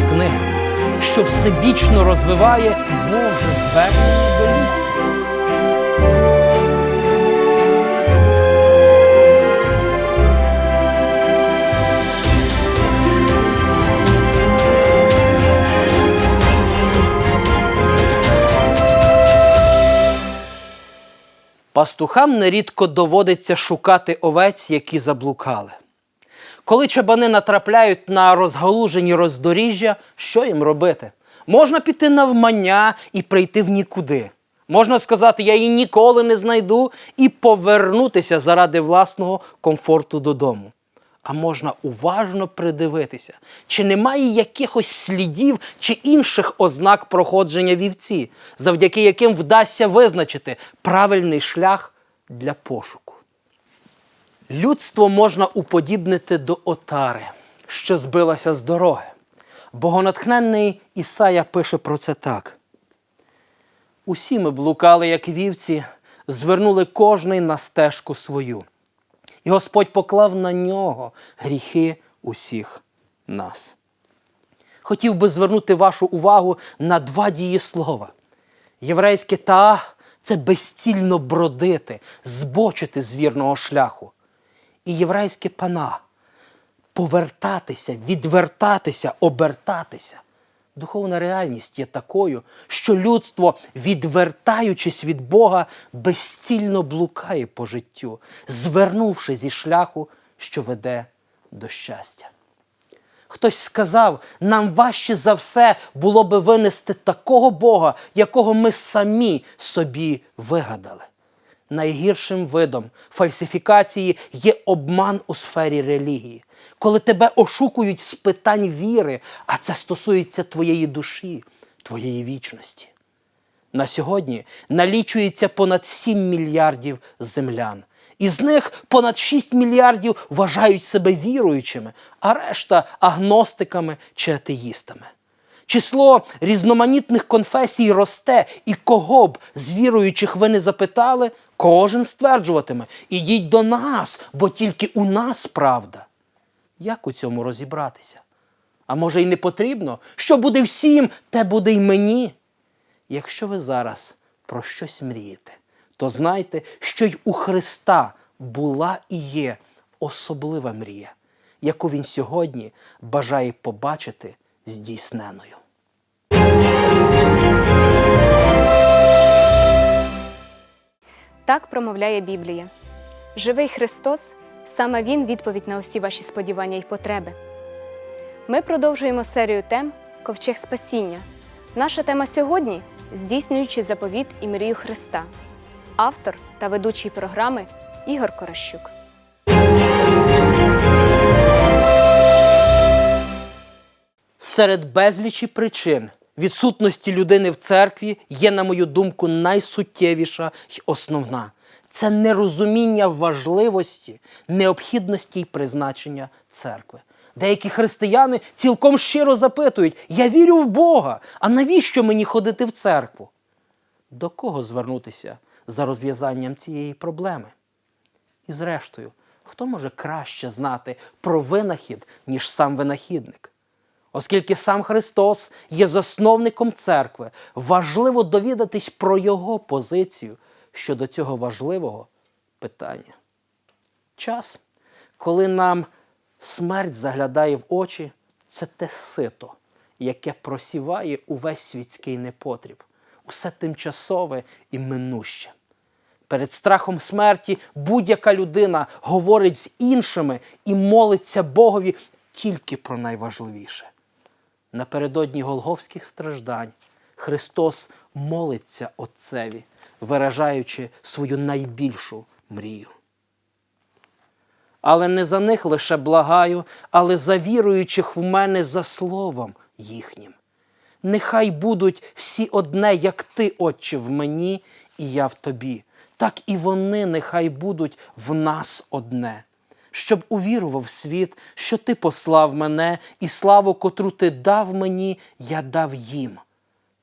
з книги, що всебічно розвиває Боже звернення до людства. Пастухам нерідко доводиться шукати овець, які заблукали. Коли чабани натрапляють на розгалужені роздоріжжя, що їм робити? Можна піти навмання і прийти в нікуди. Можна сказати, я її ніколи не знайду і повернутися заради власного комфорту додому. А можна уважно придивитися, чи немає якихось слідів чи інших ознак проходження вівці, завдяки яким вдасться визначити правильний шлях для пошуку. Людство можна уподібнити до отари, що збилася з дороги. Богонатхненний Ісая пише про це так. Усі ми блукали, як вівці, звернули кожний на стежку свою. І Господь поклав на нього гріхи усіх нас. Хотів би звернути вашу увагу на два дієслова. Єврейське таах це безцільно бродити, збочити з вірного шляху. І єврейське пана повертатися, відвертатися, обертатися. Духовна реальність є такою, що людство, відвертаючись від Бога, безцільно блукає по життю, звернувши зі шляху, що веде до щастя. Хтось сказав, нам важче за все було би винести такого Бога, якого ми самі собі вигадали. Найгіршим видом фальсифікації є обман у сфері релігії, коли тебе ошукують з питань віри, а це стосується твоєї душі, твоєї вічності. На сьогодні налічується понад 7 мільярдів землян. Із них понад 6 мільярдів вважають себе віруючими, а решта агностиками чи атеїстами. Число різноманітних конфесій росте, і кого б з віруючих ви не запитали, кожен стверджуватиме: ідіть до нас, бо тільки у нас правда. Як у цьому розібратися? А може й не потрібно? Що буде всім, те буде й мені. Якщо ви зараз про щось мрієте, то знайте, що й у Христа була і є особлива мрія, яку Він сьогодні бажає побачити здійсненою. Так промовляє Біблія. Живий Христос саме Він відповідь на усі ваші сподівання і потреби. Ми продовжуємо серію тем Ковчег Спасіння. Наша тема сьогодні здійснюючи заповіт і мрію Христа. Автор та ведучий програми Ігор Корощук. Серед безлічі причин відсутності людини в церкві є, на мою думку, найсуттєвіша й основна. Це нерозуміння важливості, необхідності й призначення церкви. Деякі християни цілком щиро запитують: Я вірю в Бога, а навіщо мені ходити в церкву? До кого звернутися за розв'язанням цієї проблеми? І зрештою, хто може краще знати про винахід, ніж сам винахідник? Оскільки сам Христос є засновником церкви, важливо довідатись про Його позицію щодо цього важливого питання. Час, коли нам смерть заглядає в очі, це те сито, яке просіває увесь світський непотріб, усе тимчасове і минуще. Перед страхом смерті будь-яка людина говорить з іншими і молиться Богові тільки про найважливіше. Напередодні голговських страждань Христос молиться Отцеві, виражаючи свою найбільшу мрію. Але не за них лише благаю, але за віруючих в мене за словом їхнім. Нехай будуть всі одне, як ти, Отче, в мені, і я в тобі, так і вони нехай будуть в нас одне, щоб увірував світ, що ти послав мене, і славу, котру ти дав мені, я дав їм.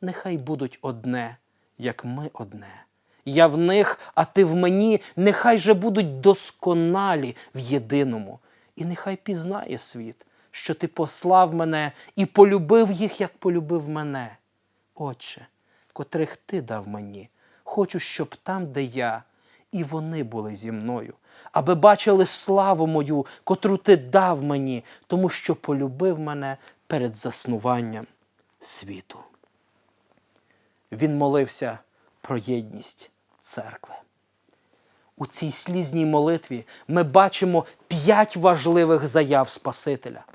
Нехай будуть одне, як ми одне. Я в них, а ти в мені, нехай же будуть досконалі в єдиному, і нехай пізнає світ, що ти послав мене і полюбив їх, як полюбив мене. Отче, котрих ти дав мені, хочу, щоб там, де я, і вони були зі мною, аби бачили славу мою, котру ти дав мені, тому що полюбив мене перед заснуванням світу. Він молився про єдність церкви. У цій слізній молитві ми бачимо п'ять важливих заяв Спасителя.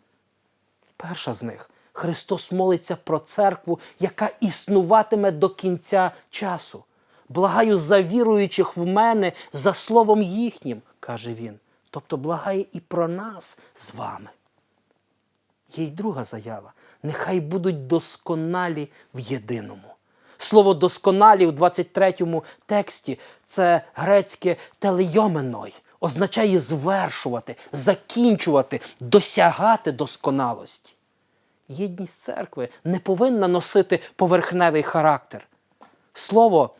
Перша з них Христос молиться про церкву, яка існуватиме до кінця часу. Благаю за віруючих в мене за словом їхнім, каже він. Тобто благає і про нас з вами. Є й друга заява. Нехай будуть досконалі в єдиному. Слово досконалі в 23 тексті це грецьке телейоменой, означає звершувати, закінчувати, досягати досконалості. Єдність церкви не повинна носити поверхневий характер. Слово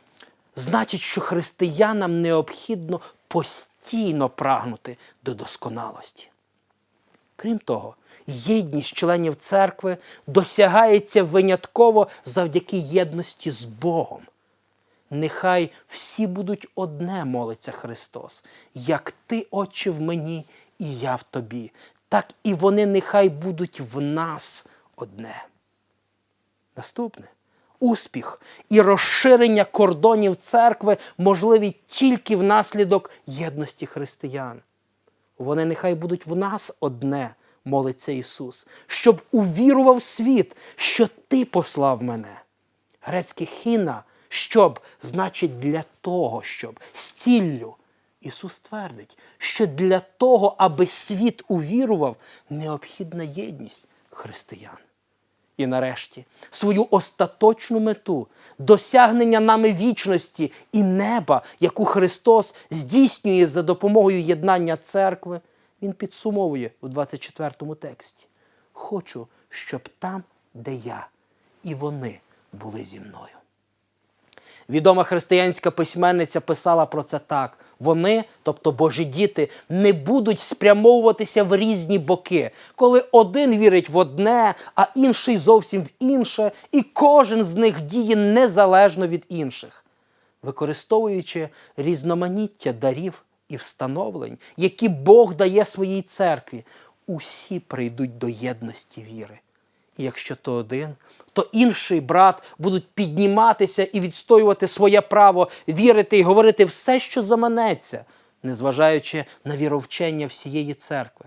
значить, що християнам необхідно постійно прагнути до досконалості. Крім того, єдність членів церкви досягається винятково завдяки єдності з Богом. Нехай всі будуть одне, молиться Христос, як ти, Отче, в мені, і я в тобі, так і вони нехай будуть в нас одне. Наступне. Успіх і розширення кордонів церкви можливі тільки внаслідок єдності християн. Вони нехай будуть в нас одне, молиться Ісус, щоб увірував світ, що Ти послав мене. Грецьке хіна, щоб, значить, для того, щоб з ціллю. Ісус твердить, що для того, аби світ увірував, необхідна єдність християн. І нарешті свою остаточну мету досягнення нами вічності і неба, яку Христос здійснює за допомогою єднання церкви, Він підсумовує у 24 тексті. Хочу, щоб там, де я, і вони були зі мною. Відома християнська письменниця писала про це так: вони, тобто Божі діти, не будуть спрямовуватися в різні боки, коли один вірить в одне, а інший зовсім в інше, і кожен з них діє незалежно від інших, використовуючи різноманіття дарів і встановлень, які Бог дає своїй церкві, усі прийдуть до єдності віри. Якщо то один, то інший брат будуть підніматися і відстоювати своє право, вірити і говорити все, що заманеться, незважаючи на віровчення всієї церкви.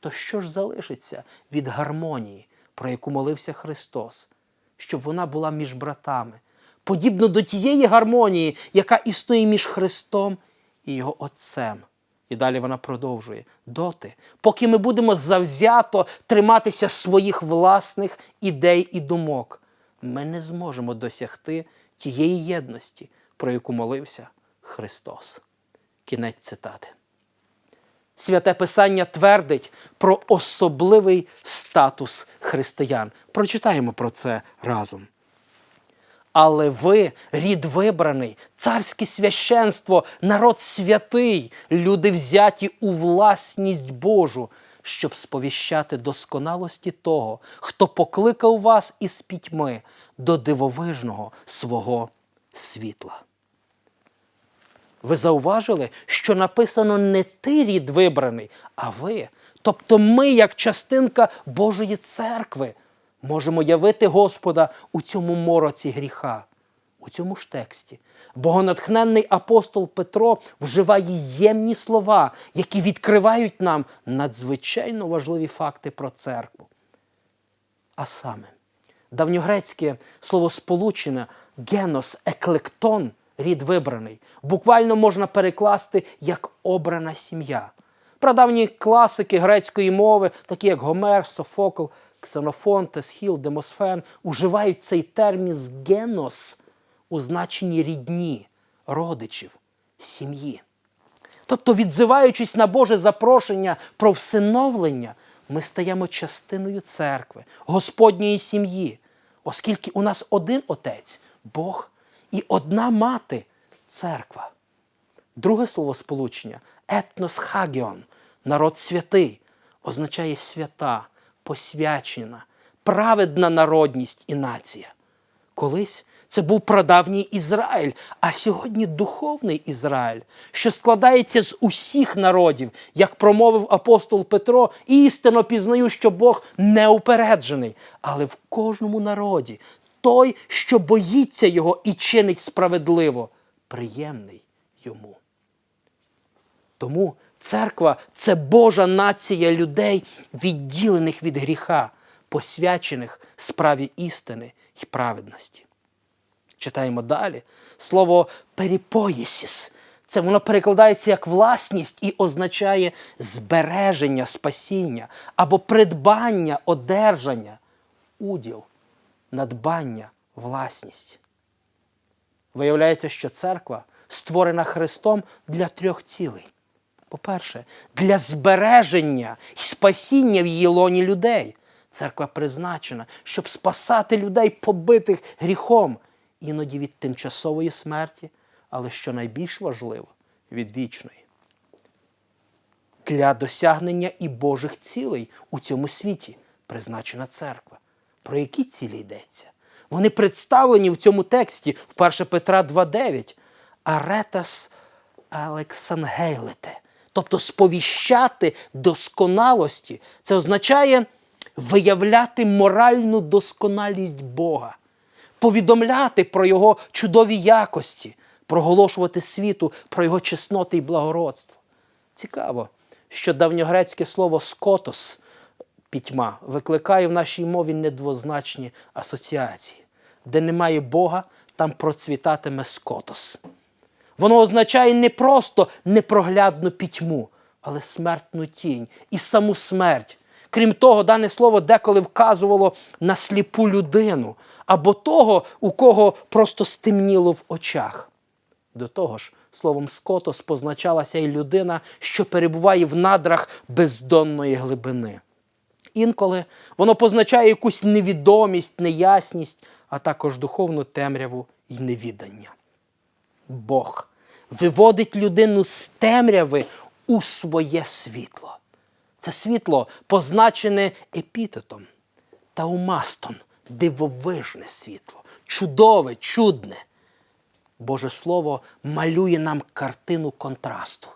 То що ж залишиться від гармонії, про яку молився Христос, щоб вона була між братами, подібно до тієї гармонії, яка існує між Христом і Його Отцем. І далі вона продовжує доти, поки ми будемо завзято триматися своїх власних ідей і думок, ми не зможемо досягти тієї єдності, про яку молився Христос. Кінець цитати. Святе Писання твердить про особливий статус християн. Прочитаємо про це разом. Але ви, рід вибраний, царське священство, народ святий, люди взяті у власність Божу, щоб сповіщати досконалості того, хто покликав вас із пітьми до дивовижного свого світла. Ви зауважили, що написано не ти рід вибраний, а ви. Тобто ми, як частинка Божої церкви, можемо явити Господа у цьому мороці гріха. У цьому ж тексті богонатхненний апостол Петро вживає ємні слова, які відкривають нам надзвичайно важливі факти про церкву. А саме, давньогрецьке словосполучення генос еклектон, рід вибраний, буквально можна перекласти як обрана сім'я. Прадавні класики грецької мови, такі як Гомер, Софокл, Ксенофонт, Есхіл, Демосфен, уживають цей термін з генос у значенні рідні, родичів, сім'ї. Тобто, відзиваючись на Боже запрошення про всиновлення, ми стаємо частиною церкви, Господньої сім'ї, оскільки у нас один отець Бог і одна мати церква. Друге словосполучення етнос хагіон, народ святий, означає свята, посвячена, праведна народність і нація. Колись це був прадавній Ізраїль, а сьогодні духовний Ізраїль, що складається з усіх народів, як промовив апостол Петро, істинно пізнаю, що Бог неупереджений, але в кожному народі той, що боїться його і чинить справедливо, приємний йому. Тому церква це Божа нація людей, відділених від гріха, посвячених справі істини і праведності. Читаємо далі. Слово періпоєсіс. Це воно перекладається як власність і означає збереження, спасіння або придбання, одержання, уділ, надбання, власність. Виявляється, що церква створена Христом для трьох цілей. По-перше, для збереження і спасіння в її лоні людей. Церква призначена, щоб спасати людей, побитих гріхом, іноді від тимчасової смерті, але що найбільш важливо, від вічної. Для досягнення і Божих цілей у цьому світі призначена церква. Про які цілі йдеться? Вони представлені в цьому тексті в 1 Петра 2.9. Аретас Алексангейлете. Тобто сповіщати досконалості. Це означає виявляти моральну досконалість Бога, повідомляти про Його чудові якості, проголошувати світу про Його чесноти і благородство. Цікаво, що давньогрецьке слово скотос пітьма викликає в нашій мові недвозначні асоціації. Де немає Бога, там процвітатиме скотос. Воно означає не просто непроглядну пітьму, але смертну тінь і саму смерть. Крім того, дане слово деколи вказувало на сліпу людину або того, у кого просто стемніло в очах. До того ж, словом скотос позначалася і людина, що перебуває в надрах бездонної глибини. Інколи воно позначає якусь невідомість, неясність, а також духовну темряву і невідання. Бог виводить людину з темряви у своє світло. Це світло позначене епітетом таумастон, дивовижне світло, чудове, чудне. Боже Слово малює нам картину контрасту.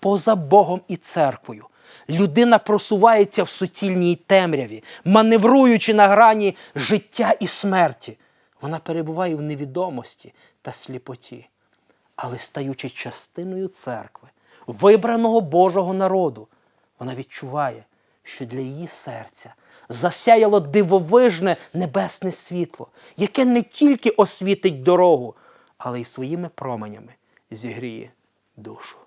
Поза Богом і церквою людина просувається в суцільній темряві, маневруючи на грані життя і смерті. Вона перебуває в невідомості та сліпоті, але стаючи частиною церкви, вибраного Божого народу, вона відчуває, що для її серця засяяло дивовижне небесне світло, яке не тільки освітить дорогу, але й своїми променями зігріє душу.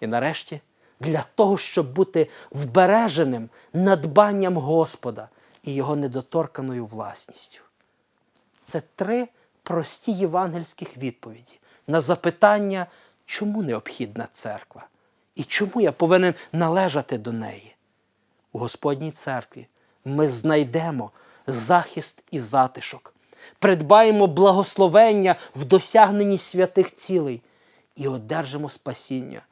І нарешті, для того, щоб бути вбереженим надбанням Господа і його недоторканою власністю. Це три прості євангельських відповіді на запитання, чому необхідна церква і чому я повинен належати до неї. У Господній церкві ми знайдемо захист і затишок, придбаємо благословення в досягненні святих цілей і одержимо спасіння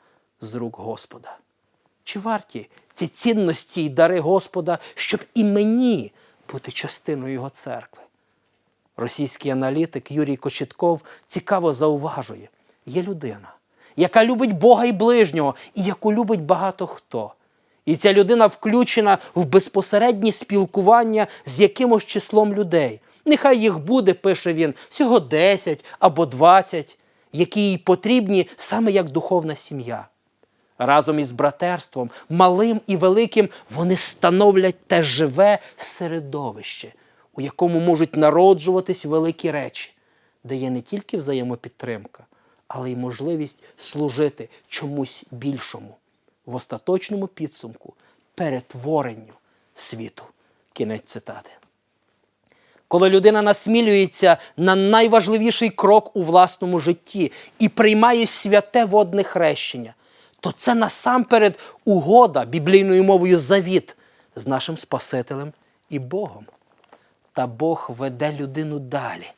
з рук Господа. Чи варті ці цінності й дари Господа, щоб і мені бути частиною Його церкви? Російський аналітик Юрій Кочетков цікаво зауважує: є людина, яка любить Бога і ближнього, і яку любить багато хто. І ця людина включена в безпосереднє спілкування з якимось числом людей. Нехай їх буде, пише він, всього 10 або 20, які їй потрібні саме як духовна сім'я. Разом із братерством, малим і великим, вони становлять те живе середовище, у якому можуть народжуватись великі речі, де є не тільки взаємопідтримка, але й можливість служити чомусь більшому в остаточному підсумку перетворенню світу. Кінець цитати. Коли людина насмілюється на найважливіший крок у власному житті і приймає святе водне хрещення, то це насамперед угода біблійною мовою завіт з нашим Спасителем і Богом. Та Бог веде людину далі.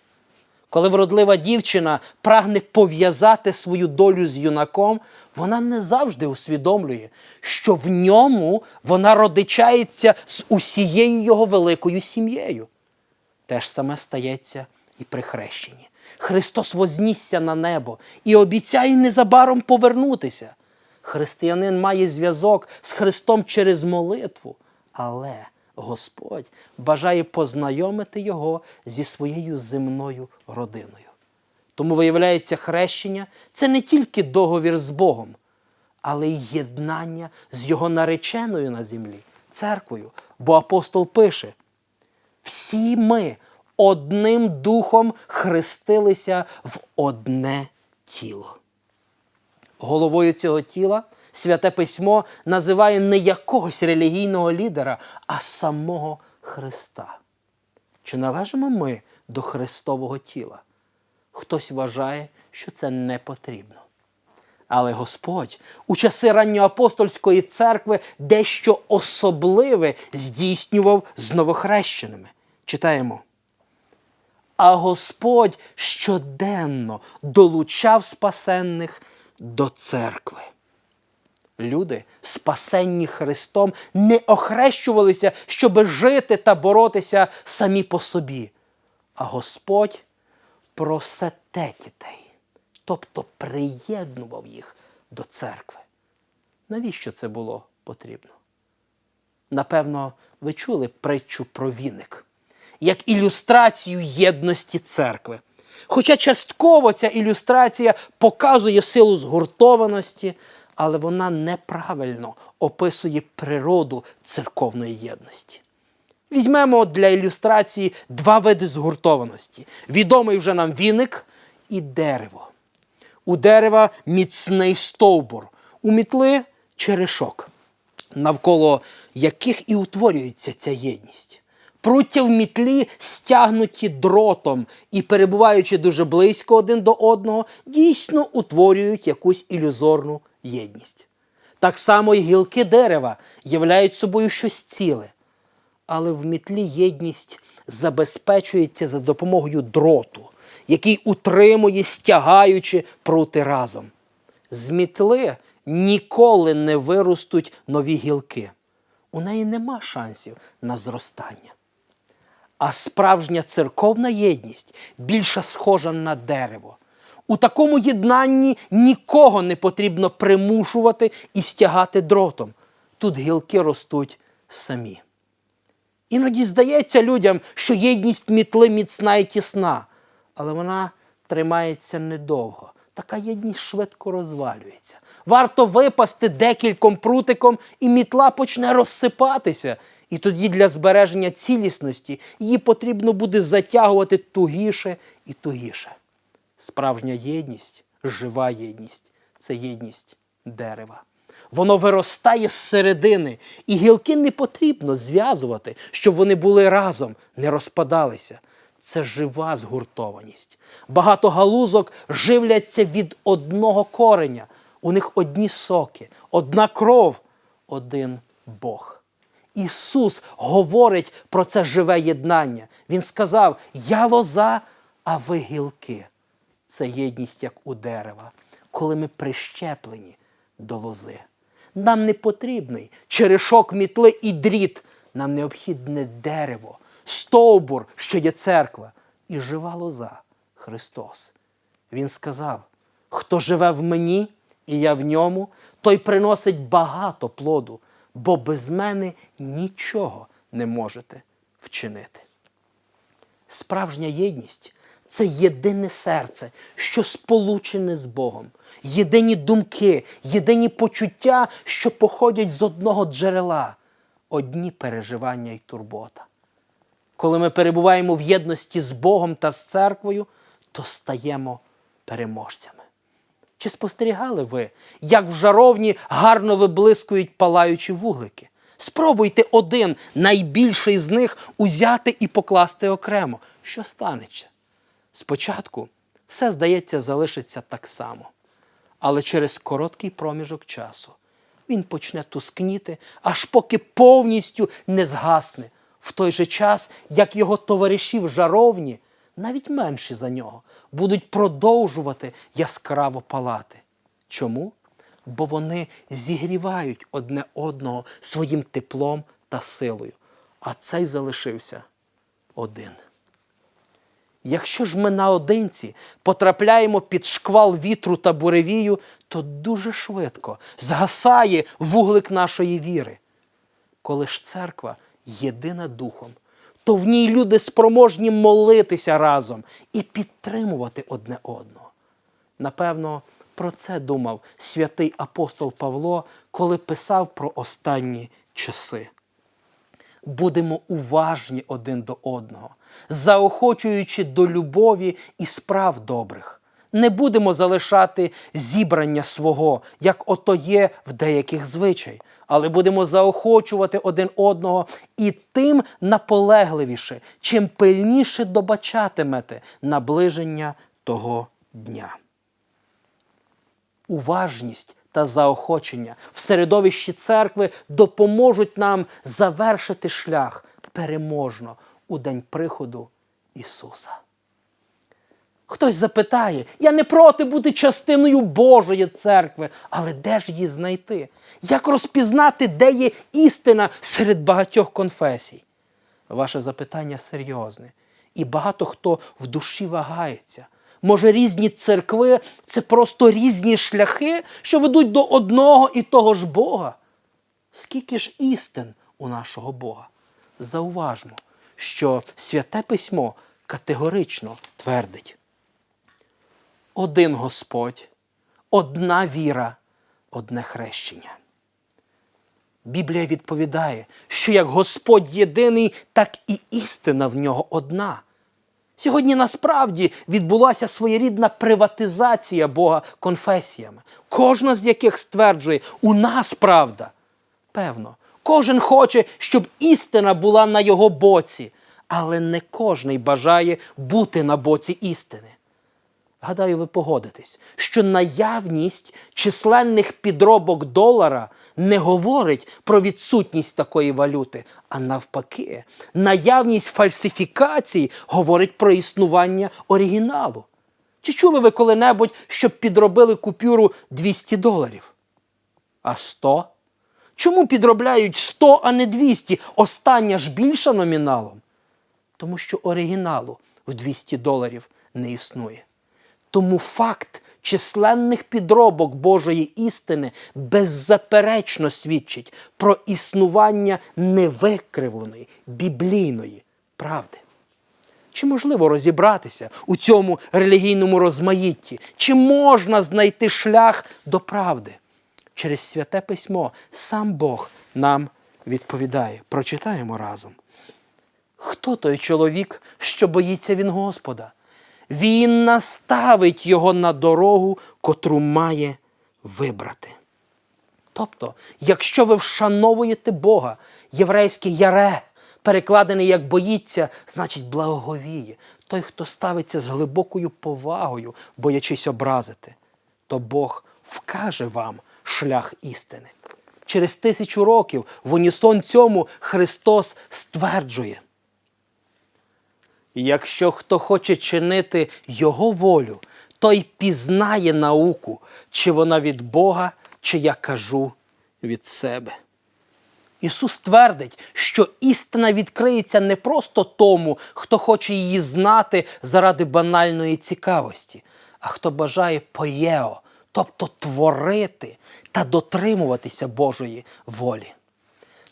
Коли вродлива дівчина прагне пов'язати свою долю з юнаком, вона не завжди усвідомлює, що в ньому вона родичається з усією його великою сім'єю. Те ж саме стається і при хрещенні. Христос вознісся на небо і обіцяє незабаром повернутися. Християнин має зв'язок з Христом через молитву, але Господь бажає познайомити його зі своєю земною родиною. Тому, виявляється, хрещення це не тільки договір з Богом, але й єднання з його нареченою на землі, церквою. Бо апостол пише: всі ми одним духом хрестилися в одне тіло. Головою цього тіла святе письмо називає не якогось релігійного лідера, а самого Христа. Чи належимо ми до Христового тіла? Хтось вважає, що це не потрібно. Але Господь у часи ранньоапостольської церкви дещо особливе здійснював з новохрещеними. Читаємо. А Господь щоденно долучав спасенних до церкви. Люди, спасенні Христом, не охрещувалися, щоби жити та боротися самі по собі. А Господь просете дітей, тобто приєднував їх до церкви. Навіщо це було потрібно? Напевно, ви чули притчу про віник як ілюстрацію єдності церкви. Хоча частково ця ілюстрація показує силу згуртованості, але вона неправильно описує природу церковної єдності. Візьмемо для ілюстрації два види згуртованості: відомий вже нам віник і дерево. У дерева міцний стовбур, у мітли черешок, навколо яких і утворюється ця єдність. Пруття в мітлі стягнуті дротом і, перебуваючи дуже близько один до одного, дійсно утворюють якусь ілюзорну єдність. Так само і гілки дерева являють собою щось ціле. Але в мітлі єдність забезпечується за допомогою дроту, який утримує, стягаючи прути разом. З мітли ніколи не виростуть нові гілки. У неї нема шансів на зростання. А справжня церковна єдність більше схожа на дерево. У такому єднанні нікого не потрібно примушувати і стягати дротом. Тут гілки ростуть самі. Іноді здається людям, що єдність мітли міцна і тісна, але вона тримається недовго. Така єдність швидко розвалюється. Варто випасти декільком прутиком, і мітла почне розсипатися. І тоді для збереження цілісності її потрібно буде затягувати тугіше і тугіше. Справжня єдність, жива єдність це єдність дерева. Воно виростає з середини, і гілки не потрібно зв'язувати, щоб вони були разом, не розпадалися. Це жива згуртованість. Багато галузок живляться від одного кореня. У них одні соки, одна кров, один Бог. Ісус говорить про це живе єднання. Він сказав: Я лоза, а ви гілки. Це єдність, як у дерева, коли ми прищеплені до лози. Нам не потрібний черешок мітли і дріт. Нам необхідне дерево, стовбур, що є церква, і жива лоза Христос. Він сказав: хто живе в мені, і я в ньому, той приносить багато плоду, бо без мене нічого не можете вчинити. Справжня єдність це єдине серце, що сполучене з Богом, єдині думки, єдині почуття, що походять з одного джерела, одні переживання і турбота. Коли ми перебуваємо в єдності з Богом та з церквою, то стаємо переможцями. Чи спостерігали ви, як в жаровні гарно виблискують палаючі вуглики? Спробуйте один найбільший з них узяти і покласти окремо. Що станеться? Спочатку все, здається, залишиться так само. Але через короткий проміжок часу він почне тускніти, аж поки повністю не згасне, в той же час, як його товариші в жаровні навіть менші за нього, будуть продовжувати яскраво палати. Чому? Бо вони зігрівають одне одного своїм теплом та силою, а цей залишився один. Якщо ж ми наодинці потрапляємо під шквал вітру та буревію, то дуже швидко згасає вуглик нашої віри. Коли ж церква єдина духом, то в ній люди спроможні молитися разом і підтримувати одне одного. Напевно, про це думав святий апостол Павло, коли писав про останні часи будемо уважні один до одного, заохочуючи до любові і справ добрих. Не будемо залишати зібрання свого, як ото є в деяких звичай, але будемо заохочувати один одного і тим наполегливіше, чим пильніше добачатимете наближення того дня уважність та заохочення в середовищі церкви допоможуть нам завершити шлях переможно у день приходу Ісуса. Хтось запитає, я не проти бути частиною Божої церкви, але де ж її знайти? Як розпізнати, де є істина серед багатьох конфесій? Ваше запитання серйозне, і багато хто в душі вагається. Може, різні церкви це просто різні шляхи, що ведуть до одного і того ж Бога? Скільки ж істин у нашого Бога? Зауважмо, що святе письмо категорично твердить: один Господь, одна віра, одне хрещення. Біблія відповідає, що як Господь єдиний, так і істина в нього одна. Сьогодні насправді відбулася своєрідна приватизація Бога конфесіями, кожна з яких стверджує, у нас правда. Певно, кожен хоче, щоб істина була на його боці, але не кожний бажає бути на боці істини. Гадаю, ви погодитесь, що наявність численних підробок долара не говорить про відсутність такої валюти, а навпаки, наявність фальсифікацій говорить про існування оригіналу. Чи чули ви коли-небудь, щоб підробили купюру 200 доларів? А 100? Чому підробляють 100, а не 200? Остання ж більша номіналом? Тому що оригіналу в 200 доларів не існує. Тому факт численних підробок Божої істини беззаперечно свідчить про існування невикривленої біблійної правди. Чи можливо розібратися у цьому релігійному розмаїтті? Чи можна знайти шлях до правди? Через святе письмо сам Бог нам відповідає. Прочитаємо разом. Хто той чоловік, що боїться він Господа? Він наставить його на дорогу, котру має вибрати. Тобто, якщо ви вшановуєте Бога, єврейське яре, перекладене як боїться, значить благоговіє. Той, хто ставиться з глибокою повагою, боячись образити, то Бог вкаже вам шлях істини. Через тисячу років в унісон цьому Христос стверджує. Якщо хто хоче чинити Його волю, той пізнає науку, чи вона від Бога, чи я кажу від себе. Ісус твердить, що істина відкриється не просто тому, хто хоче її знати заради банальної цікавості, а хто бажає поєо, тобто творити та дотримуватися Божої волі.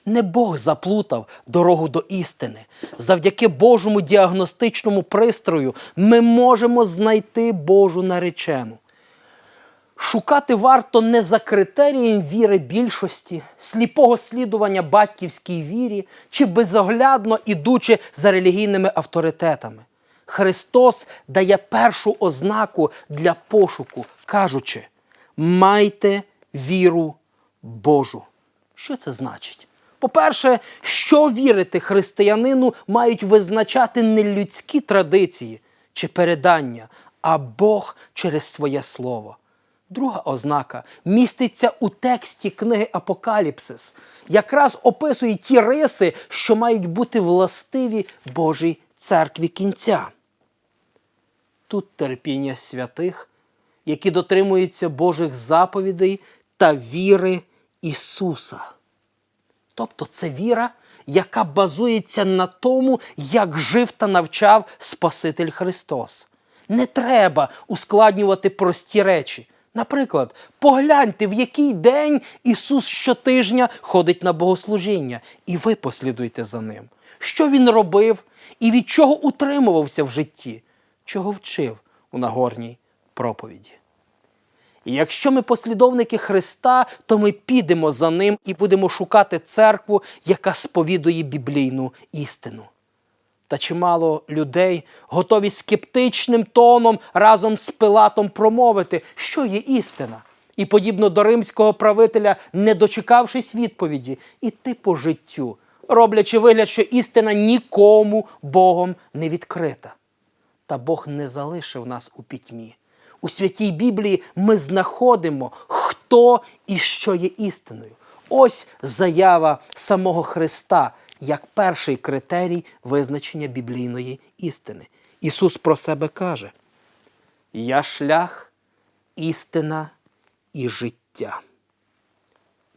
Не Бог заплутав дорогу до істини. Завдяки Божому діагностичному пристрою ми можемо знайти Божу наречену. Шукати варто не за критерієм віри більшості, сліпого слідування батьківській вірі чи безоглядно ідучи за релігійними авторитетами. Христос дає першу ознаку для пошуку, кажучи: майте віру Божу. Що це значить? По-перше, що вірити християнину мають визначати не людські традиції чи передання, а Бог через своє слово. Друга ознака міститься у тексті книги Апокаліпсис, якраз описує ті риси, що мають бути властиві Божій церкві кінця. Тут терпіння святих, які дотримуються Божих заповідей та віри Ісуса. Тобто це віра, яка базується на тому, як жив та навчав Спаситель Христос. Не треба ускладнювати прості речі. Наприклад, погляньте, в який день Ісус щотижня ходить на богослужіння, і ви послідуйте за ним. Що він робив і від чого утримувався в житті, чого вчив у Нагорній проповіді. Якщо ми послідовники Христа, то ми підемо за ним і будемо шукати церкву, яка сповідує біблійну істину. Та чимало людей готові скептичним тоном разом з Пилатом промовити, що є істина. І, подібно до римського правителя, не дочекавшись відповіді, іти по життю, роблячи вигляд, що істина нікому Богом не відкрита. Та Бог не залишив нас у пітьмі. У святій Біблії ми знаходимо, хто і що є істиною. Ось заява самого Христа як перший критерій визначення біблійної істини. Ісус про себе каже: Я шлях, істина і життя.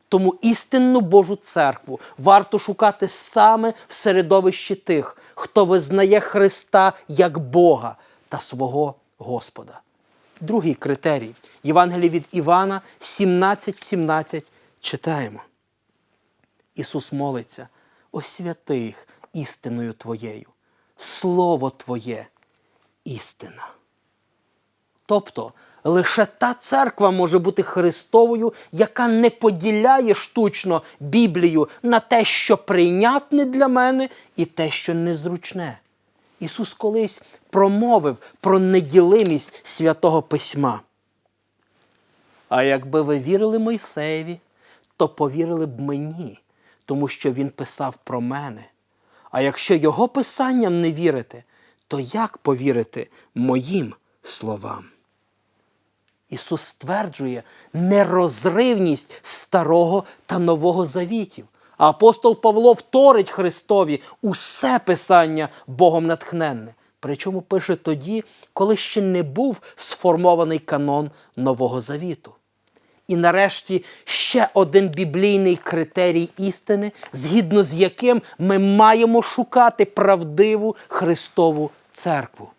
Тому істинну Божу церкву варто шукати саме в середовищі тих, хто визнає Христа як Бога та свого Господа. Другий критерій Євангелії від Івана 17.17 читаємо. Ісус молиться, освяти їх істиною Твоєю. Слово Твоє істина. Тобто лише та церква може бути Христовою, яка не поділяє штучно Біблію на те, що прийнятне для мене, і те, що незручне. Ісус колись промовив про неділимість святого письма. А якби ви вірили Мойсеєві, то повірили б мені, тому що він писав про мене. А якщо його писанням не вірите, то як повірити моїм словам? Ісус стверджує нерозривність старого та нового завітів. А апостол Павло вторить Христові усе писання Богом натхненне. Причому пише тоді, коли ще не був сформований канон Нового Завіту. І нарешті ще один біблійний критерій істини, згідно з яким ми маємо шукати правдиву Христову церкву.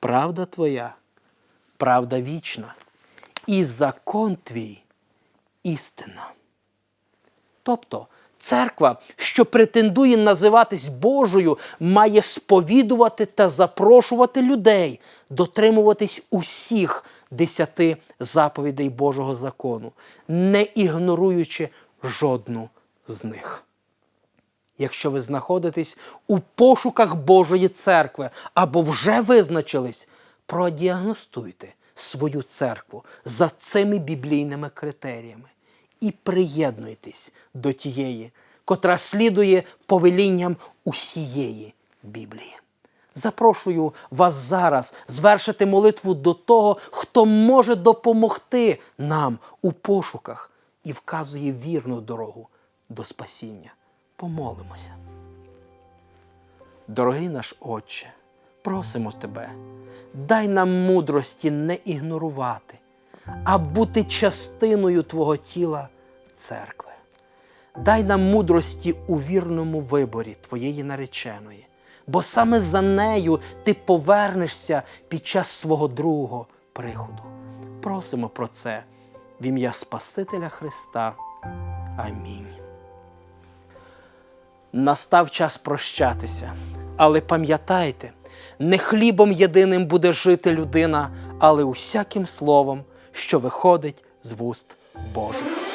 Правда твоя, правда вічна, і закон твій істина. Тобто церква, що претендує називатись Божою, має сповідувати та запрошувати людей дотримуватись усіх десяти заповідей Божого закону, не ігноруючи жодну з них. Якщо ви знаходитесь у пошуках Божої церкви або вже визначились, продіагностуйте свою церкву за цими біблійними критеріями і приєднуйтесь до тієї, котра слідує повелінням усієї Біблії. Запрошую вас зараз звершити молитву до того, хто може допомогти нам у пошуках і вказує вірну дорогу до спасіння. Помолимося. Дорогий наш Отче, просимо Тебе, дай нам мудрості не ігнорувати, а бути частиною Твого тіла церкви. Дай нам мудрості у вірному виборі Твоєї нареченої, бо саме за нею Ти повернешся під час свого другого приходу. Просимо про це в ім'я Спасителя Христа. Амінь. Настав час прощатися, але пам'ятайте, не хлібом єдиним буде жити людина, але усяким словом, що виходить з вуст Божих.